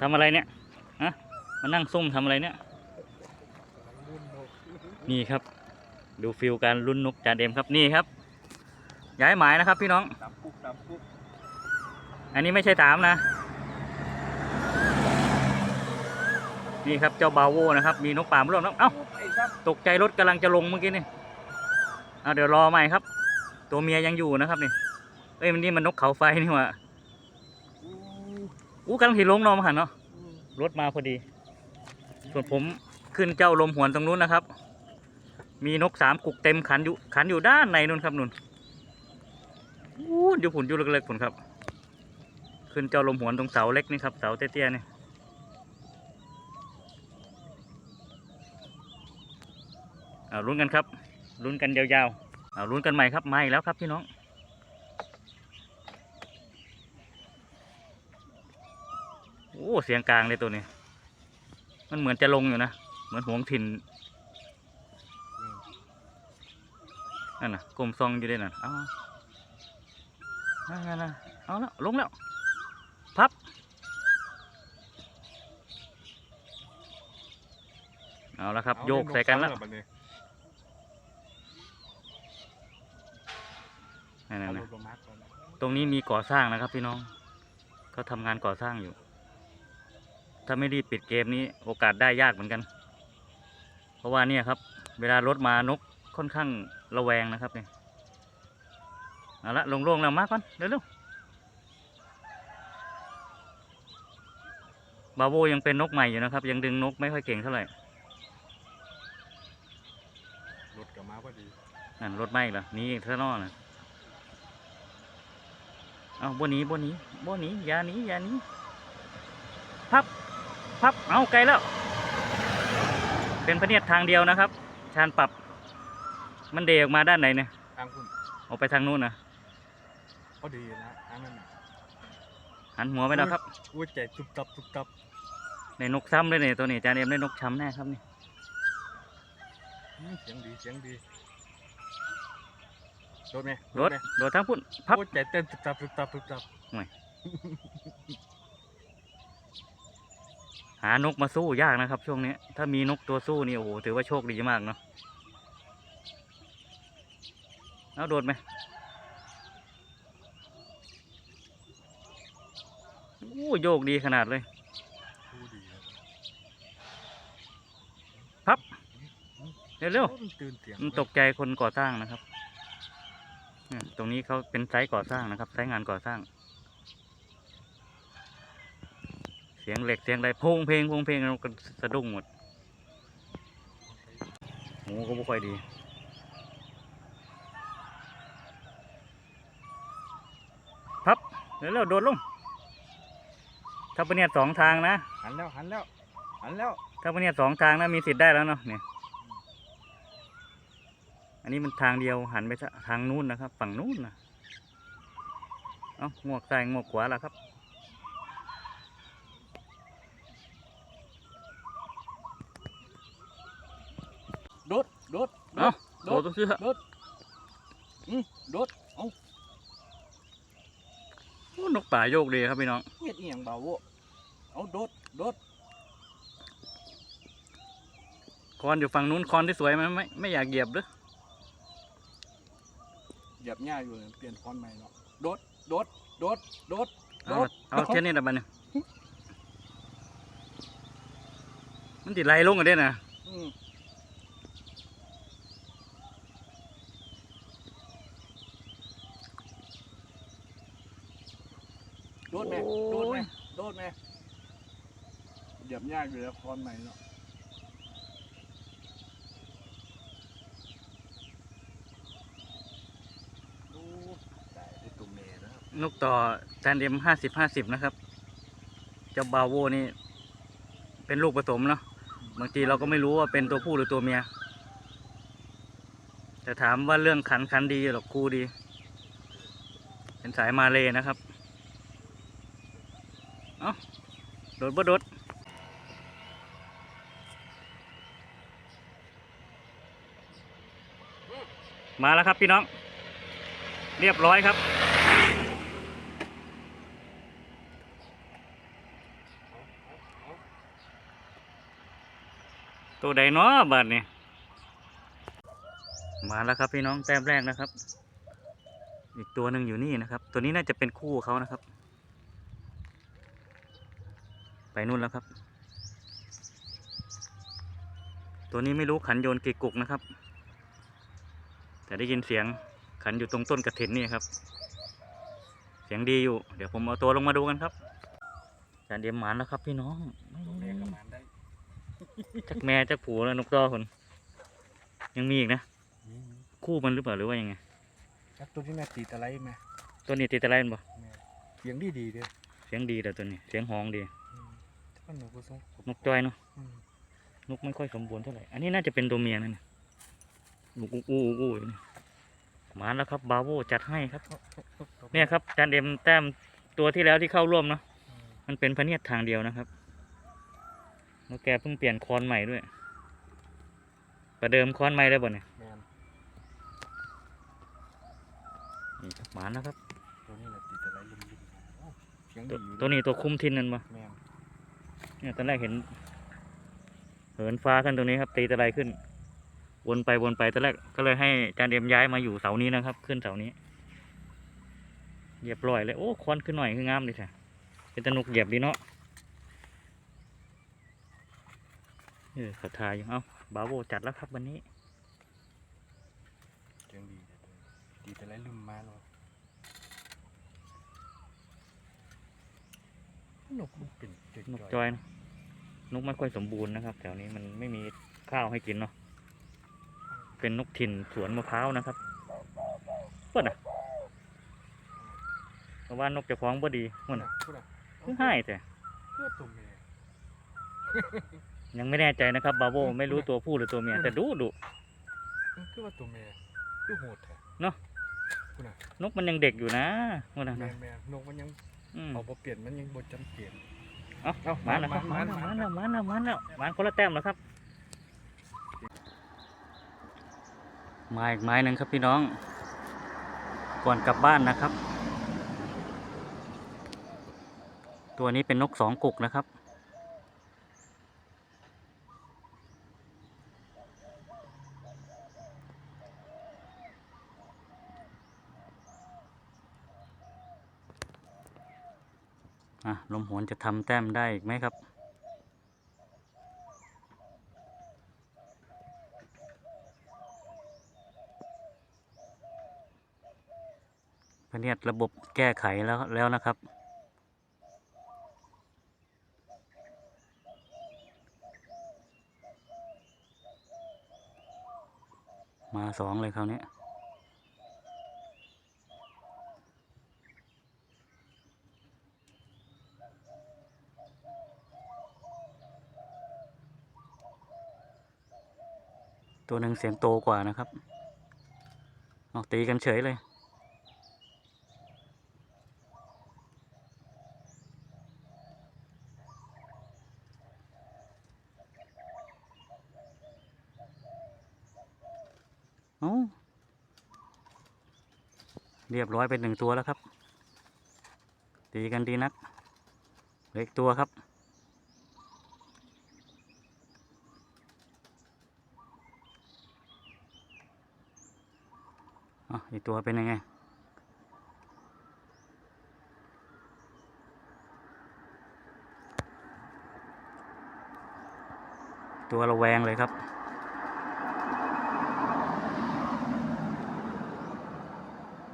ทำอะไรเนี่ยฮะมานั่งซุ่มทำอะไรเนี่ย นี่ครับ ดูฟิลการลุ้นนกจานเดมครับนี่ครับ ย้ายหมายนะครับพี่น้อง อันนี้ไม่ใช่ถามนะ นี่ครับเจ้าบาโวนะครับ มีนกป่ามร่วมแล้วเอ้าตกใจรถกำลังจะลงเมื่อกี้นี่เอาเดี๋ยวรอใหม่ครับ ตัวเมียยังอยู่นะครับนี่เอ้ยมันนี่มันนกเขาไฟนี่หว่า อู้กำลังถีลงนอมหันเนาะอู้รถมาพอดี ส่วนผมขึ้นเจ้าลมหวนตรงนู้นนะครับ มีนกสามกุกเต็มขันอยู่ขันอยู่ด้านในนู่นครับนู่นอู้อยู่ผุนอยู่เล็กๆผุนครับ ขึ้นเจ้าลมหวนตรงเสาเล็กนี่ครับเสาเตี้ยๆนี่เอาลุ้นกันครับลุ้นกันยาวๆเอาลุ้นกันใหม่ครับมาอีกแล้วครับพี่น้อง โอ้เสียงกลางเลยตัวนี้ มันเหมือนจะลงอยู่นะ เหมือนหวงถิ่นนั่นน่ะกลมซองอยู่ด้วยน่ะเอาเอานั่นน่ะเอาแล้วลงแล้ว พับ เอาแล้วครับเอาโยกใส่กันแล้วเยบัดนี้นั่นเอาน่ะรถลงมาก่อนตรงนี้มีก่อสร้างนะครับพี่น้องเขาทำงานก่อสร้างอยู่ ถ้าไม่รีบปิดเกมนี้โอกาสได้ยากเหมือนกัน เพราะว่าเนี่ยครับ เวลารถมานกค่อนข้างระแวงนะครับเนี่ยเอาละลงโล่งๆแล้วมาก่อนเร็วๆบาโวยังเป็นนกใหม่อยู่นะครับ ยังดึงนกไม่ค่อยเก่งเท่าไหร่รถกลับมาพอดีนั่นรถไหม้เหรอหนี่เท่านอนะเอาบนนี้บนนี้บนนี้อย่าหนี้อย่าหนี้พับ พับเอาไกลแล้ว เป็นพระเนียดทางเดียวนะครับ ชานปรับ มันเดออกมาด้านไหนเนี่ยทางคุณออกไปทางนู้นนะพอดีนะทางนั้นน่ะหันหัวไปแล้วครับอุ้ยใจตุบตับตุบตับในนกซ้ำเลยเนี่ยตัวนี้จานเอ็มได้นกช้ำแน่ครับนี่อืมเสียงดีเสียงดีรถไหมรถไหมรถทั้งพุ่นพับ โอ้ยใจเต้นตุบตับตุบตับตุบตับ หานกมาสู้ยากนะครับ ช่วงนี้ถ้ามีนกตัวสู้นี่โอ้โหถือว่าโชคดีมากเนาะเอาโดดไหมโอ้โยกดีขนาดเลยดูดีนะพับเร็วโอ้มันตื่นเสียงๆมันตกใจคนก่อสร้างนะครับเนี่ยตรงนี้เขาเป็นไซต์ก่อสร้างนะครับไซต์งานก่อสร้าง เสียงเหล็กเสียงอะไรโพงเพลงโพงเพลงเราก็สะดุ้งหมดหูก็ไม่ค่อยดีพับเร็วๆโดดลงถ้าเป็นเนี่ยสองทางนะหันแล้วหันแล้วหันแล้วถ้าเป็นเนี่ยสองทางนะมีสิทธิ์ได้แล้วเนาะเนี่ยอันนี้มันทางเดียวหันไปทางนู้นนะครับ ฝั่งนู้นนะเอางวกซ้ายงวกขวาแล้วครับ โดดโดดโด เอ้าดโดดต้องเชื่ออืมโดดเอ้าโอ้นกป่าโยกดีครับพี่น้องเฮ็ดอีหยังเบาโวเอาโดดโดดคอนอยู่ฝั่งนู้นคอนที่สวยไหมไม่ไม่อยากเหยียบหรือเหยียบหญ้าอยู่เลยเปลี่ยนคอนใหม่เนาะโดดโดดโดดโดดเอาเอาเช่นนี้แต่บันเนี่ยมันติดไหลลงกันเด้นะอืมโดดแม่โดดแม่โดดแม่ ยียบหญ้าอยู่แล้วคอนใหม่เนาะโอ้ได้ได้ตัวเมย์นะครับนกต่อจานเอ็มห้าสิบห้าสิบนะครับ เจ้าบาโวนี่ เป็นลูกผสมเนาะ บางทีเราก็ไม่รู้ว่าเป็นตัวผู้หรือตัวเมีย แต่ถามว่าเรื่องขันขันดีหรอกครูดี เป็นสายมาเลยนะครับ เอาโดดบ่โดด มาแล้วครับพี่น้อง เรียบร้อยครับ ตัวใดเนาะบัดนี้มาแล้วครับพี่น้องแต้มแรกนะครับ อีกตัวหนึ่งอยู่นี่นะครับ ตัวนี้น่าจะเป็นคู่เขานะครับ ไปนู่นแล้วครับ ตัวนี้ไม่รู้ขันโยนกี่กุกนะครับ แต่ได้ยินเสียงขันอยู่ตรงต้นกระถินนี่ครับ เสียงดีอยู่ เดี๋ยวผมเอาตัวลงมาดูกันครับจานเดียมหมานแล้วครับพี่น้องตัวแม่ก็มาได้จักแม่จักผูแล้วนกต่อคนยังมีอีกนะ คู่มันหรือเปล่าหรือว่ายังไงแล้วตัวนี้แม่ตีตะไลไหมตัวนี้ติดอะไรมันบ่แม่เสียงดีดีๆเด้อเสียงดีแต่ตัวนี้ เสียงหองดีอืมถ้าหนูก็ส่งนกจ้อยเนาะอืมนกไม่ค่อยสมบูรณ์เท่าไหร่ อันนี้น่าจะเป็นตัวเมียนั่นน่ะ อู้อู้อู้อู้อยู่นี่มาแล้วครับบาโวจัดให้ครับ เนี่ยครับจานเอ็มแต้มตัวที่แล้วที่เข้าร่วมเนาะมันเป็นพะเนียดทางเดียวนะครับแล้วแกเพิ่งเปลี่ยนคอนใหม่ด้วย ประเดิมคอนใหม่ได้บ่เนี่ยแม่นนี่ครับหมาแล้วครับ ตัวนี้แหละตีตะไลลุ่มๆโอ้เสียงตัดีวอยู่ตัวนี้ตัวคุมทินนั่นบ่แม่นเนี่ยตอนแรกเห็นเหินฟ้าขึ้นตรงนี้ครับตีตะไลขึ้น วนไปวนไปตอนแรกก็เลยให้จานเอ็มย้ายมาอยู่เสานี้นะครับ ขึ้นเสานี้เหยียบร้อยเลยโอ้คอนขึ้นหน่อยคืองามดีแท้เป็นตะนุกเหยียบดีเนาะเออขอทายอยู่เอ้าบาโวจัดแล้วครับวันนี้เสียงดีเด้อตัวนี้ตีตะไลลุ่มมาเนาะนกมันเป็นจุดนกๆจอยนะนกไม่ค่อยสมบูรณ์นะครับ แถวนี้มันไม่มีข้าวให้กินเนาะ เป็นนกถิ่นสวนมะพร้าวนะครับเปิดอะเพราะว่านกจะคล้องบ่ดีมันน่ะพูดน่ะเพิ่งให้แต่เพื่อตัวแม่ยังไม่แน่ใจนะครับบาโบไม่รู้ตัวผู้หรือตัวเมียแต่ดูดุมันคือว่าตัวแม่คือโหดแท้นกมันยังเด็กอยู่นะมันนะแม่นแม่นนกมันยังอืมเอาบ่เปลี่ยนมันยังบ่จำเปลี่ยนเอ้าเอ้ามาแล้วครับมามามาแล้วมามาแล้วมาแล้วมาแล้วมาคนละแต้มแล้วครับ มาอีกไม้หนึ่งครับพี่น้อง ก่อนกลับบ้านนะครับ ตัวนี้เป็นนกสองกุกนะครับ อะ ลมหวนจะทำแต้มได้อีกไหมครับ พะเนีย ดระบบแก้ไขแล้วแล้วนะครับ มาสองเลยคราวนี้ตัวหนึ่งเสียงโตกว่านะครับ ออกตีกันเฉยเลย เอ้า เรียบร้อยเป็นหนึ่งตัวแล้วครับ ตีกันดีนักเหลืออีกตัวครับ อีกตัวเป็นยังไงตัวระแวงเลยครับ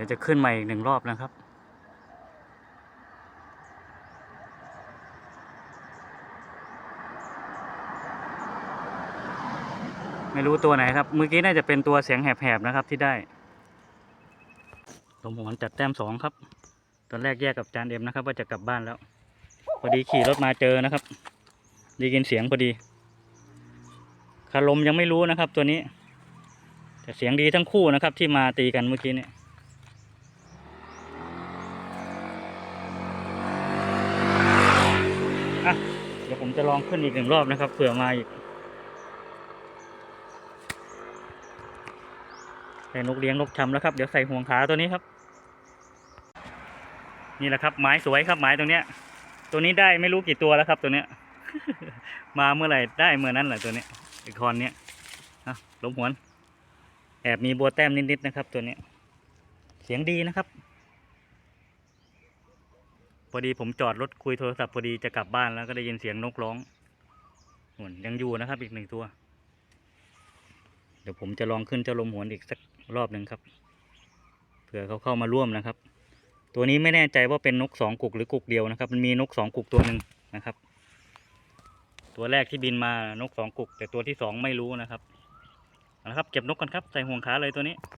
ดี๋ยวจะขึ้นมาอีกหนึ่งรอบนะครับ ไม่รู้ตัวไหนครับ เมื่อกี้น่าจะเป็นตัวเสียงแหบๆนะครับที่ได้ลมหวนจัดแต้มสองครับ ตอนแรกแยกกับจานเอ็มนะครับ ว่าจะกลับบ้านแล้ว พอดีขี่รถมาเจอนะครับได้ยินเสียงพอดีคารมยังไม่รู้นะครับตัวนี้แต่เสียงดีทั้งคู่นะครับที่มาตีกันเมื่อกี้เนี่ย อะเดี๋ยวผมจะลองขึ้นอีกหนึ่งรอบนะครับเผื่อมาอีกใส่นกเลี้ยงนกชำแล้วครับ เดี๋ยวใส่ห่วงขาตัวนี้ครับ นี่แหละครับไม้สวยครับไม้ตรงเนี้ย ตัวนี้ได้ไม่รู้กี่ตัวแล้วครับ ตัวเนี้ย มาเมื่อไหร่ได้เมื่อนั้นแหละตัวเนี้ยไอคอนเนี้ยอะล้มหวน แอบมีบัวแต้มนิดๆนะครับ ตัวเนี้ย เสียงดีนะครับ พอดีผมจอดรถคุยโทรศัพท์พอดีจะกลับบ้านแล้วก็ได้ยินเสียงนกร้องหวนยังอยู่นะครับ อีกหนึ่งตัว เดี๋ยวผมจะลองขึ้นเจ้าลมหวนอีกสักรอบหนึ่งครับเผื่อเขาเข้ามาร่วมนะครับ ตัวนี้ไม่แน่ใจว่าเป็นนกสองกุกหรือกุกเดียวนะครับ มันมีนกสองกุกตัวหนึ่งนะครับ ตัวแรกที่บินมานกสองกุก แต่ตัวที่สองไม่รู้นะครับเอาละครับ เก็บนกกันครับใส่ห่วงขาเลยตัวนี้